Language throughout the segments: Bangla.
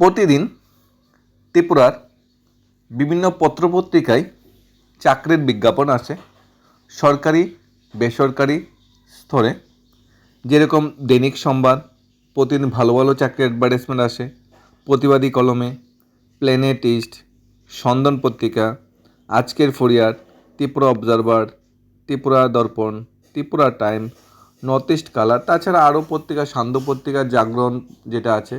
প্রতিদিন ত্রিপুরার বিভিন্ন পত্রপত্রিকায় চাকরির বিজ্ঞাপন আসে। সরকারি, বেসরকারি স্তরে। যেরকম দৈনিক সংবাদ, প্রতিদিন ভালো ভালো চাকরির অ্যাডভার্টাইজমেন্ট আসে। প্রতিবাদী কলমে প্লেনেট ইস্ট সন্দন পত্রিকা, আজকের ফরিয়ার Tripura observer Tripura Darpan, Tripura time north east colour তাছাড়া আরও পত্রিকা, সান্ধ্য পত্রিকা, জাগরণ যেটা আছে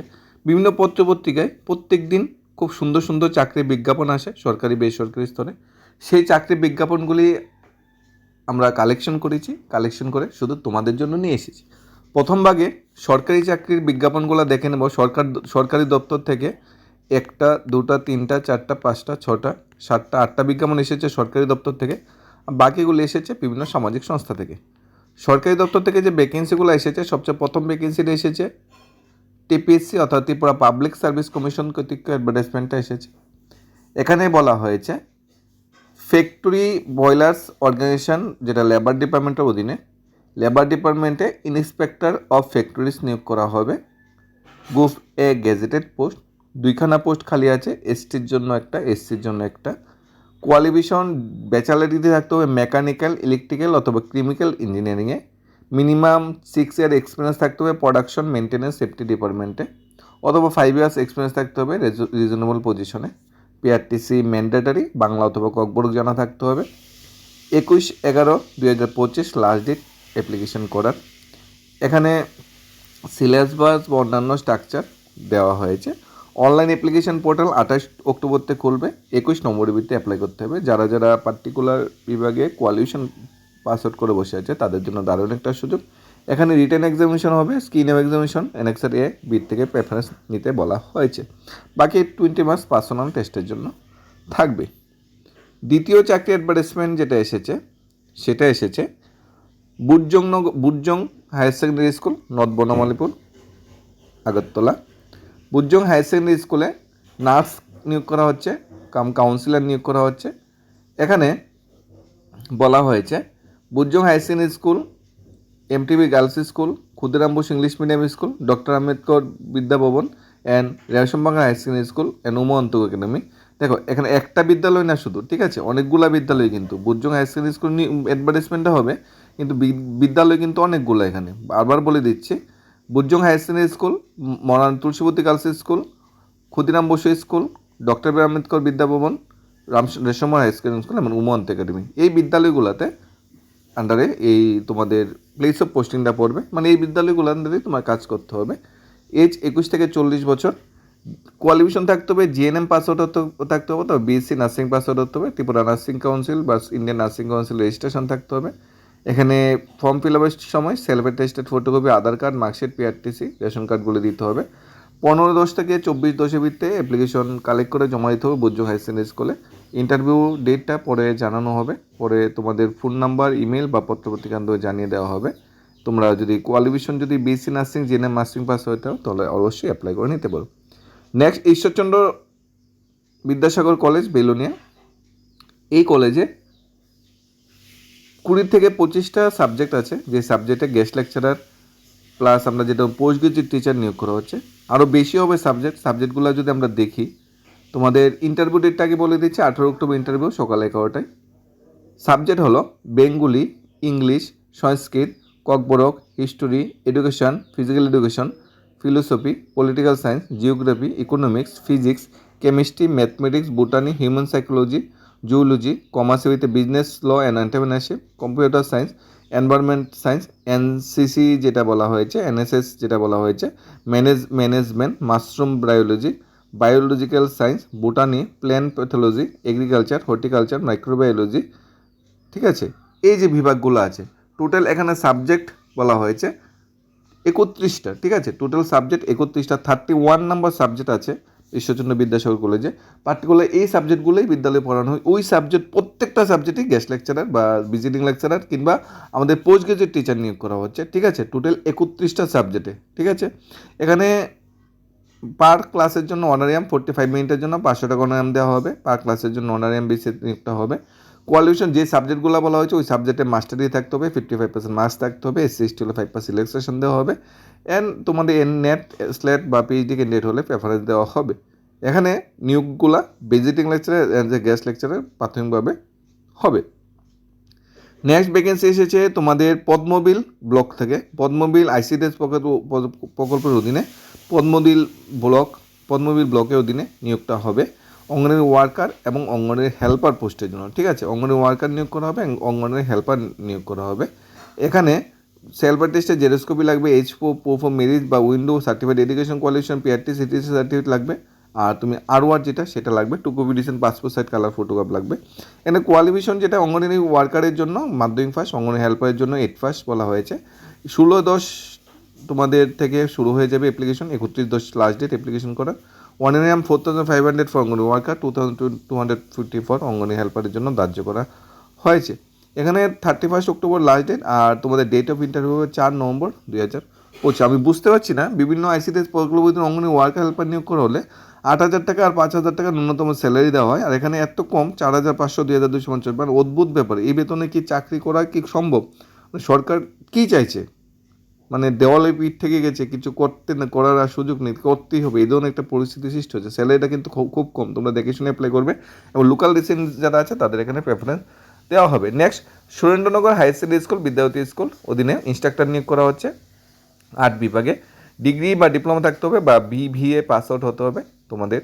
বিভিন্ন পত্র পত্রিকায় প্রত্যেক দিন খুব সুন্দর সুন্দর চাকরির বিজ্ঞাপন আসে, সরকারি, বেসরকারি স্তরে। সেই চাকরির বিজ্ঞাপনগুলি আমরা কালেকশন করেছি কালেকশন করে শুধু তোমাদের জন্য নিয়ে এসেছি। প্রথম ভাগে সরকারি চাকরির বিজ্ঞাপনগুলো দেখে নেব। সরকার, সরকারি দপ্তর থেকে একটা, দুটা, তিনটা, চারটা, পাঁচটা, ছটা, সাতটা, আটটা বিজ্ঞাপন এসেছে সরকারি দপ্তর থেকে। বাকিগুলো এসেছে বিভিন্ন সামাজিক সংস্থা থেকে। সরকারি দপ্তর থেকে যে ভ্যাকেন্সিগুলো এসেছে, সবচেয়ে প্রথম ভ্যাকেন্সিটা এসেছে টিপিএসসি অর্থাৎ ত্রিপুরা পাবলিক সার্ভিস কমিশন কর্তৃক অ্যাডভার্টাইজমেন্টটা এসেছে। এখানে বলা হয়েছে, ফ্যাক্টরি বয়লার্স অর্গানাইজেশন, যেটা লেবার ডিপার্টমেন্টের অধীনে লেবার ডিপার্টমেন্টে ইন্সপেক্টর অফ ফ্যাক্টরিজ নিয়োগ করা হবে। গ্রুপ এ গেজেটেড পোস্ট দুইখানা পোস্ট খালি আছে এসটির জন্য একটা এসসির জন্য একটা। কোয়ালিফিকেশন ব্যাচেলার ডিগ্রি থাকতে হবে মেকানিক্যাল ইলেকট্রিক্যাল অথবা কেমিক্যাল ইঞ্জিনিয়ারিংয়ে মিনিমাম সিক্স ইয়ার এক্সপিরিয়েন্স থাকতে হবে প্রোডাকশন মেনটেন্যান্স সেফটি ডিপার্টমেন্টে অথবা ফাইভ ইয়ার্স এক্সপিরিয়েন্স থাকতে হবে রিজনেবল পজিশনে পিআরটিসি ম্যান্ডেটারি বাংলা অথবা ককবরক জানা থাকতে হবে। একুশ এগারো দুই হাজার পঁচিশ লাস্ট ডেট অ্যাপ্লিকেশন করার। এখানে সিলেবাস বা অন্যান্য স্ট্রাকচার দেওয়া হয়েছে। অনলাইন অ্যাপ্লিকেশন পোর্টাল আঠাশ অক্টোবর থেকে খুলবে। একুশ নম্বরের ভিত্তিতে অ্যাপ্লাই করতে হবে। যারা যারা পার্টিকুলার বিভাগে কোয়ালিফিকেশন পাস আউট করে বসে আছে, তাদের জন্য দারুণ একটা সুযোগ। এখানে রিটার্ন এক্সামিনেশন হবে স্কিন এক্সামিনেশন এনএক্সার এ বিট থেকে প্রেফারেন্স নিতে বলা হয়েছে। বাকি টোয়েন্টি মার্কস পার্সোনাল টেস্টের জন্য থাকবে। দ্বিতীয় চাকরি অ্যাডভার্টাইজমেন্ট যেটা এসেছে, সেটা এসেছে Butjong Butjong higher secondary school north Banamalipur Agartala. Butjong higher secondary স্কুলে নার্স নিয়োগ করা হচ্ছে, কাম কাউন্সিলর নিয়োগ করা হচ্ছে। এখানে বলা হয়েছে higher secondary school MTB girls school, Khudiram Bose English medium school, doctor Ambedkar Vidyabhavan and Reshambangla higher secondary school and Umanta academy. দেখো, এখানে একটা বিদ্যালয় না শুধু, ঠিক আছে? অনেকগুলা বিদ্যালয় কিন্তু বুটজং হায়ার সেকেন্ডারি স্কুল অ্যাডভার্টাইজমেন্টটা হবে, কিন্তু বিদ্যালয় কিন্তু অনেকগুলো এখানে। বারবার বলে দিচ্ছি Butjong higher secondary school, Moran Tulsibati girls school, Khudiram Basu school, doctor B Ambedkar Vidyabhavan Ram Reshma high secondary school, এবং উমা উমন্ত একাডেমি। এই বিদ্যালয়গুলোতে আন্ডারে এই তোমাদের প্লেস অফ পোস্টিংটা পড়বে। মানে এই বিদ্যালয়গুলো আন্ডারে তোমার কাজ করতে হবে। এজ একুশ থেকে চল্লিশ বছর। কোয়ালিফিকেশন থাকতে হবে জিএনএম পাস আউট থাকতে হবে, তবে বিএসসি নার্সিং পাস আউট হতে হবে, ত্রিপুরা নার্সিং কাউন্সিল বা ইন্ডিয়ান নার্সিং কাউন্সিল রেজিস্ট্রেশন থাকতে হবে। এখানে ফর্ম ফিল আপের সময় self attested photocopy Aadhaar card marksheet PRTC ration কার্ডগুলো দিতে হবে। পনেরো দশ থেকে চব্বিশ দশের ভিত্তিতে অ্যাপ্লিকেশন কালেক্ট করে জমা দিতে হবে বুজ্জ হাই সেকেন্ডারি স্কুলে ইন্টারভিউ ডেটটা পরে জানানো হবে। পরে তোমাদের ফোন নাম্বার ইমেল বা পত্রপত্রিকার মাধ্যমে জানিয়ে দেওয়া হবে। তোমরা যদি কোয়ালিফিকেশন যদি বিএসসি নার্সিং জেনে মাস্টিং পাস হয়ে হয় তাহলে অবশ্যই অ্যাপ্লাই করে নিতে পারো। Next Ishwarchandra Vidyasagar college Belonia. এই কলেজে কুড়ি থেকে পঁচিশটা সাবজেক্ট আছে। যে সাবজেক্টে গেস্ট লেকচারার প্লাস আমরা যেটা পোস্ট গ্রাজুয়েট টিচার নিয়োগ করা হচ্ছে। আরও বেশি হবে সাবজেক্ট সাবজেক্টগুলো যদি আমরা দেখি তোমাদের ইন্টারভিউ ডেটটা আগে বলে দিচ্ছি, আঠেরো অক্টোবর ইন্টারভিউ সকাল এগারোটায়। সাবজেক্ট হলো Bengali, English, Sanskrit, Kokborok history education physical education philosophy political science geography economics physics chemistry mathematics botany human psychology zoology commerce with business law and entrepreneurship computer science environment science NCC যেটা বলা হয়েছে এনএসএস যেটা বলা হয়েছে manage management mushroom biology biological science botany plant pathology agriculture horticulture microbiology ঠিক আছে? এই যে বিভাগগুলো আছে টোটাল এখানে সাবজেক্ট বলা হয়েছে একত্রিশটা, ঠিক আছে? টোটাল সাবজেক্ট একত্রিশটা থার্টি ওয়ান নাম্বার সাবজেক্ট আছে ঈশ্বরচন্দ্র বিদ্যাসাগর কলেজে পার্টিকুলার এই সাবজেক্টগুলোই বিদ্যালয়ে পড়ানো হয়। ওই সাবজেক্ট প্রত্যেকটা সাবজেক্টই গেস্ট লেকচারার বা ভিজিটিং লেকচারার কিংবা আমাদের পোস্ট গ্রাজুয়েট টিচার নিয়োগ করা হচ্ছে, ঠিক আছে? টোটাল একত্রিশটা সাবজেক্টে ঠিক আছে? এখানে পার ক্লাসের জন্য অনারিয়াম ফোর্টি ফাইভ মিনিটের জন্য পাঁচশো টাকা অনারিয়াম দেওয়া হবে। পার ক্লাসের জন্য অনারিয়াম বেসিস নিয়োগটা হবে। কোয়ালিফিকেশন যে সাবজেক্টগুলো বলা হয়েছে, ওই সাবজেক্টে মাস্টারি থাকতে হবে ফিফটি ফাইভ পার্সেন্ট মার্কস থাকতে হবে এসসি এসটি হলে ফাইভ পার্সেন্ট সিলেকশন দেওয়া হবে। অ্যান্ড তোমাদের এন নেট স্লেট বা পিএইচডি ক্যান্ডিডেট হলে প্রেফারেন্স দেওয়া হবে। এখানে নিয়োগগুলা visiting lecturer and guest lecturer প্রাথমিকভাবে হবে। নেক্সট ভ্যাকেন্সি এসেছে তোমাদের পদ্মবিল ব্লক থেকে। পদ্মবিল আইসিডিএস প্রকল্পের অধীনে। পদ্মবিল ব্লক পদ্মবিল ব্লকের অধীনে নিয়োগটা হবে অঙ্গনের ওয়ার্কার এবং অঙ্গনের হেল্পার পোস্টের জন্য। ঠিক আছে? অঙ্গনের ওয়ার্কার নিয়োগ করা হবে অঙ্গনের হেল্পার নিয়োগ করা হবে। এখানে সেলফ টেস্টে জেরোস্কোপি লাগবে এইচ প্রুফ অফ মেরিট বা widow certificate education qualification PRT CTC certificate লাগবে। আর তুমি আর ওয়ার যেটা, সেটা লাগবে। Two copy decent passport size colour photograph লাগবে। এখানে কোয়ালিফিকেশন যেটা অঙ্গনওয়াড়ি ওয়ার্কারের জন্য, মাধ্যমিক ফার্স্ট অঙ্গনওয়াড়ি হেল্পারের জন্য এইট ফার্স্ট বলা হয়েছে। ষোলো দশ তোমাদের থেকে শুরু হয়ে যাবে অ্যাপ্লিকেশন একত্রিশ দশ লাস্ট ডেট অ্যাপ্লিকেশন করার। One N M four thousand five hundred for anganwadi worker two thousand two hundred fifty for anganwadi হেল্পারের জন্য ধার্য করা হয়েছে। এখানে thirty first October last date আর তোমাদের ডেট অফ ইন্টারভিউ চার নভেম্বর দুই হাজার পঁচিশ। আমি বুঝতে পারছি না, বিভিন্ন আইসিডিএস প্রকল্পের অঙ্গনওয়াড়ি ওয়ার্কার হেল্পার নিয়োগ করা হলে আট হাজার টাকা আর পাঁচ হাজার টাকা ন্যূনতম স্যালারি দেওয়া হয়। আর এখানে এত কম, চার হাজার পাঁচশো, দুই হাজার দুশো পঞ্চাশ মানে অদ্ভুত ব্যাপার। এই বেতনে কি চাকরি করা কি সম্ভব? মানে সরকার কী চাইছে? মানে দেওয়ালে পিঠ থেকে গেছে, কিছু করতে না, করার আর সুযোগ নেই, করতেই হবে। এই ধরনের একটা পরিস্থিতি সৃষ্টি হচ্ছে। স্যালারিটা কিন্তু খুব খুব কম। তোমরা দেখে শুনে অ্যাপ্লাই করবে। এবং লোকাল রিসেন্ট যারা আছে, তাদের এখানে প্রেফারেন্স দেওয়া হবে। Next Surendranagar higher secondary school Vidyabati school অধীনে ইনস্ট্রাক্টর নিয়োগ করা হচ্ছে। আর্ট বিভাগে। ডিগ্রি বা ডিপ্লোমা থাকতে হবে বা বিভিএ পাস আউট হতে হবে। তোমাদের,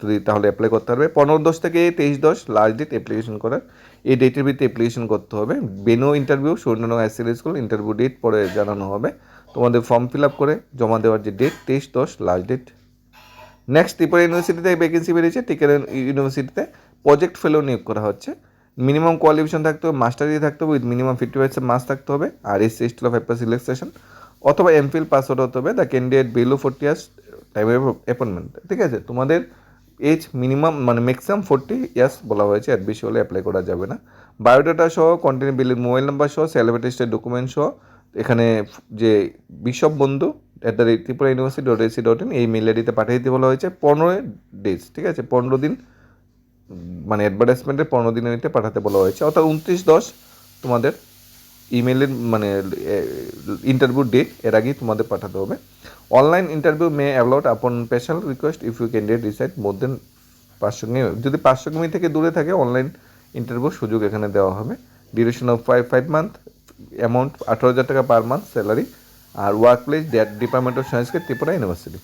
যদি তাহলে অ্যাপ্লাই করতে পারবে। পনেরো দশ থেকে তেইশ দশ লাস্ট ডেট অ্যাপ্লিকেশন করার। এই ডেটের ভিত্তিতে অ্যাপ্লিকেশন করতে হবে। বেনো interview higher secondary school interview date পরে জানানো হবে। তোমাদের ফর্ম ফিল আপ করে জমা দেওয়ার যে ডেট তেইশ দশ লাস্ট ডেট নেক্সট ত্রিপুরা ইউনিভার্সিটিতে ভ্যাকেন্সি বেরিয়েছে টিকার ইউনিভার্সিটিতে প্রজেক্ট ফেলো নিয়োগ করা হচ্ছে। মিনিমাম কোয়ালিফিকেশন থাকতে হবে মাস্টারি থাকতে হবে with minimum fifty percent marks থাকতে হবে, আর S C S T five percent selection অথবা এমফিল পাস আউট হতে হবে। The candidate below forty years time appointment ঠিক আছে? তোমাদের এজ মিনিমাম মানে ম্যাক্সিমাম ফোর্টি ইয়ার্স বলা হয়েছে, এর বেশি হলে অ্যাপ্লাই করা যাবে না। বায়োডাটা সহ কন্টিনিউ বিলের মোবাইল নাম্বার সহ স্যালারি ডকুমেন্ট সহ, এখানে যে বিশপ বন্ধু at the rate Tripura university dot AC dot in এই মেল আইডিতে পাঠিয়ে দিতে বলা হয়েছে পনেরো ডেজ ঠিক আছে? পনেরো দিন মানে অ্যাডভার্টাইজমেন্টের পনেরো দিনের নিতে পাঠাতে বলা হয়েছে। অর্থাৎ উনত্রিশ দশ তোমাদের ইমেলের মানে ইন্টারভিউ ডেট এর আগেই তোমাদের পাঠাতে হবে। Online interview may allowed upon special request if you candidate reside more than পাঁচশো কিমি যদি পাঁচশো কিমি থেকে দূরে থাকে অনলাইন ইন্টারভিউ সুযোগ এখানে দেওয়া হবে। Duration of five five month amount আঠারো হাজার টাকা পার মান্থ স্যালারি আর ওয়ার্ক প্লেস ডিপার্টমেন্ট অফ সায়েন্সকে ত্রিপুরা ইউনিভার্সিটি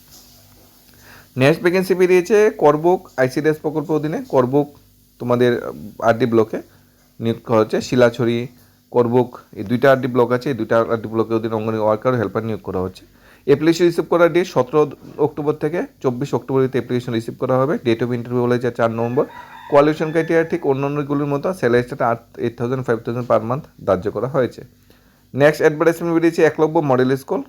নেক্সট ভ্যাকেন্সি বেরিয়েছে করবুক আইসিডিএস প্রকল্প অধীনে। করবুক তোমাদের আরডি ব্লকে নিয়োগ করা হচ্ছে। শিলাছড়ি, করবুক, এই দুইটা আরডি ব্লক আছে। এই দুইটা আরডি ব্লকের অধীনে অঙ্গনওয়াড়ি ওয়ার্কার হেল্পার নিয়োগ করা হচ্ছে। অ্যাপ্লিকেশন রিসিভ করার ডেট সতেরো অক্টোবর থেকে চব্বিশ অক্টোবরিতে অ্যাপ্লিকেশন রিসিভ করা হবে। ডেট অফ ইন্টারভিউ বলেছে চার নম্বর। কোয়ালিফিকেশন ক্রাইটেরিয়া ঠিক অন্যান্যগুলির মতো স্যালারিটা আট eight thousand five thousand per month ধার্য করা হয়েছে। নেক্সট অ্যাডভার্টাইজমেন্ট বেরিয়েছে একলব্য মডেল স্কুল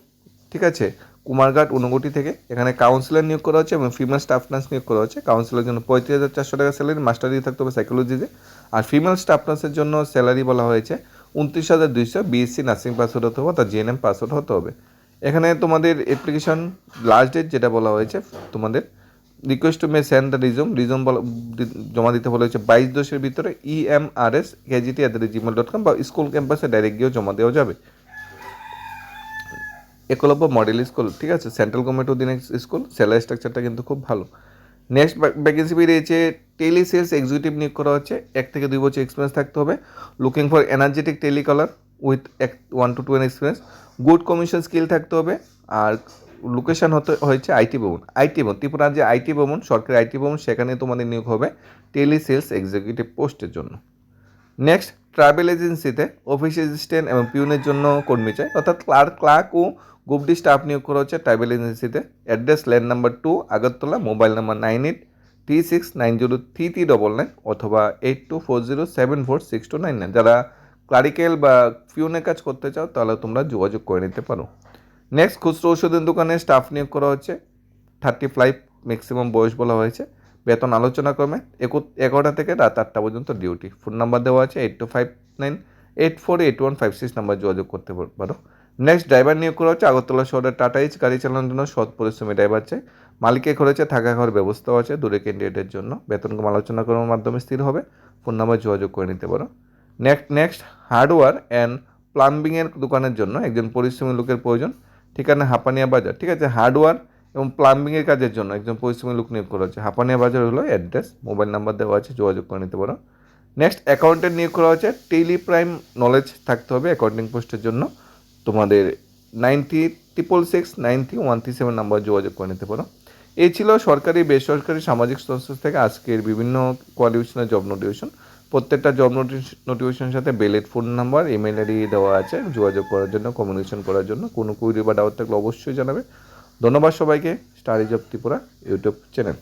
ঠিক আছে? কুমারঘাট ঊনকোটি থেকে। এখানে কাউন্সিলর নিয়োগ করা হচ্ছে এবং ফিমেল স্টাফ নার্স নিয়োগ করা হচ্ছে। কাউন্সিলর জন্য পঁয়ত্রিশ হাজার চারশো টাকা স্যালারি মাস্টার দিয়ে থাকতে হবে সাইকোলজিতে আর ফিমেল স্টাফ নার্সের জন্য স্যালারি বলা হয়েছে উনত্রিশ হাজার দুইশো বিএসসি নার্সিং পাসওয়ার্ড হতে হবে অর্থাৎ জিএনএম পাসওয়ার্ড হতে হবে। এখানে তোমাদের অ্যাপ্লিকেশন লাস্ট ডেট যেটা বলা হয়েছে, তোমাদের request to may send the resume resume জমা দিতে বলা হয়েছে বাইশ দশের ভিতরে EMRS KGT at the Gmail dot com বা স্কুল ক্যাম্পাসে ডাইরেক্ট গিয়েও জমা দেওয়া যাবে। একলব্য মডেল স্কুল ঠিক আছে? সেন্ট্রাল গভর্নমেন্ট অধীনে স্কুল স্যালারি স্ট্রাকচারটা কিন্তু খুব ভালো। নেক্সট ভ্যাকেন্সি বেরিয়েছে টেলি সেলস এক্সিকিউটিভ নিয়োগ করা হচ্ছে, এক থেকে দুই বছর এক্সপিরিয়েন্স থাকতে হবে। Looking for energetic telecaller with এক one to two N experience good commission skill থাকতে হবে, আর লোকেশন হতে, হয়েছে আইটি ভবন। আইটি ভবন ত্রিপুরার যে আইটি ভবন, সরকারি আইটি ভবন, সেখানে তোমাদের নিয়োগ হবে টেলি সেলস এক্সিকিউটিভ পোস্টের জন্য। নেক্সট ট্রাভেল এজেন্সিতে অফিস অ্যাসিস্ট্যান্ট এবং পিউনের জন্য কর্মী চাই। অর্থাৎ ক্লার্ক ক্লার্ক ও গ্রুপ ডি স্টাফ নিয়োগ করা হচ্ছে ট্রাভেল এজেন্সিতে address land number two Agartala mobile number nine eight three six nine zero three three double nine অথবা eight two four zero seven four six two nine nine যারা ক্লারিক্যাল বা পিউনের কাজ করতে চাও, তাহলে তোমরা যোগাযোগ করে নিতে পারো। নেক্সট খুচরো ওষুধের দোকানে স্টাফ নিয়োগ করা হচ্ছে থার্টি ফাইভ ম্যাক্সিমাম বয়স বলা হয়েছে। বেতন আলোচনা ক্রমে এগারোটা থেকে রাত আটটা পর্যন্ত ডিউটি ফোন নাম্বার দেওয়া আছে eight two five nine eight four eight one five six number যোগাযোগ করতে পারো নেক্সট ড্রাইভার নিয়োগ করা হচ্ছে আগরতলা শহরের টাটা ইচ গাড়ি চালানোর জন্য সৎ পরিশ্রমী ড্রাইভার আছে মালিকের খরচে থাকা খাওয়ার ব্যবস্থাও আছে দূরে ক্যান্ডিডেটের জন্য। বেতন কম আলোচনা করার মাধ্যমে স্থির হবে। ফোন নাম্বার যোগাযোগ করে নিতে পারো। নেক্সট নেক্সট হার্ডওয়্যার অ্যান্ড প্লাম্বিংয়ের দোকানের জন্য একজন পরিশ্রমী লোকের প্রয়োজন। ঠিকানা হাপানিয়া বাজার, ঠিক আছে? হার্ডওয়্যার এবং প্লাম্বিংয়ের কাজের জন্য একজন পরিশ্রমী লোক নিয়োগ করা হচ্ছে। হাপানিয়া বাজার হলো অ্যাড্রেস মোবাইল নাম্বার দেওয়া আছে, যোগাযোগ করে নিতে পারো। নেক্সট অ্যাকাউন্টেন্ট নিয়োগ করা হচ্ছে। টেলি প্রাইম নলেজ থাকতে হবে অ্যাকাউন্টিং পোস্টের জন্য। তোমাদের ninety triple six ninety one three seven number যোগাযোগ করে নিতে পারো। এই ছিল সরকারি, বেসরকারি, সামাজিক সংস্থা থেকে আজকের বিভিন্ন কোয়ালিফিকেশনের জব নোটিফিকেশন প্রত্যেকটা জব নোটিফিকেশনের সাথে বেলেট ফোন নাম্বার ইমেল আইডি দেওয়া আছে, যোগাযোগ করার জন্য কমিউনিকেশন করার জন্য। কোনো কুইরি বা ডাউট থাকলে অবশ্যই জানাবে। ধন্যবাদ সবাইকে। Starry job Tripura YouTube channel